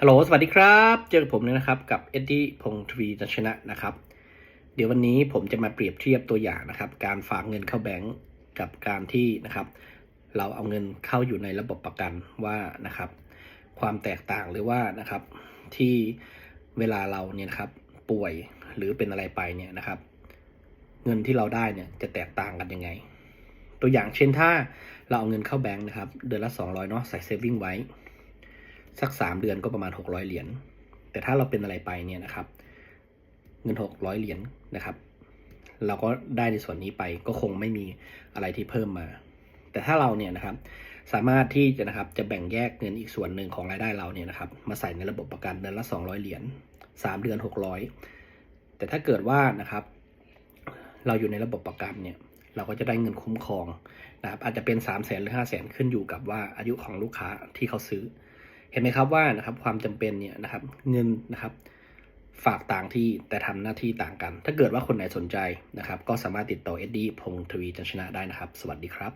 ฮัลโหล สวัสดีครับ เจอกับผมเลยนะครับ กับเอ็ดดี้พงทวีจัชนะนะครับ เดี๋ยววันนี้ผมจะมาเปรียบเทียบตัวอย่างนะครับ การฝากเงินเข้าแบงก์กับการที่นะครับ เราเอาเงินเข้าอยู่ในระบบประกันว่านะครับ ความแตกต่างหรือว่านะครับที่เวลาเราเนี่ยนะครับป่วยหรือเป็นอะไรไปเนี่ยนะครับ เงินที่เราได้เนี่ยจะแตกต่างกันยังไง ตัวอย่างเช่นถ้าเราเอาเงินเข้าแบงก์นะครับ เดือนละ200เนาะใส่เซฟวิ่งไว้ สักสามเดือนก็ประมาณหกร้อยเหรียญ แต่ถ้าเราเป็นอะไรไปเนี่ยนะครับ เงินหกร้อยเหรียญนะครับ เราก็ได้ในส่วนนี้ไปก็คงไม่มีอะไรที่เพิ่มมา แต่ถ้าเราเนี่ยนะครับสามารถที่จะนะครับจะแบ่งแยกเงินอีกส่วนหนึ่งของรายได้เราเนี่ยนะครับมาใส่ในระบบประกันเดือนละสองร้อยเหรียญสามเดือนหกร้อยแต่ถ้าเกิดว่านะครับ เราอยู่ในระบบประกันเนี่ยเราก็จะได้เงินคุ้มครองนะครับอาจจะเป็นสามแสนหรือห้าแสนขึ้นอยู่กับว่าอายุของลูกค้าที่เขาซื้อ เห็นไหมครับว่านะครับความจำเป็นเนี่ยนะครับเงินนะครับฝากต่างที่แต่ทำหน้าที่ต่างกัน ถ้าเกิดว่าคนไหนสนใจนะครับ ก็สามารถติดต่อเอ็ดดี้พงทวีจันชนะได้นะครับ สวัสดีครับ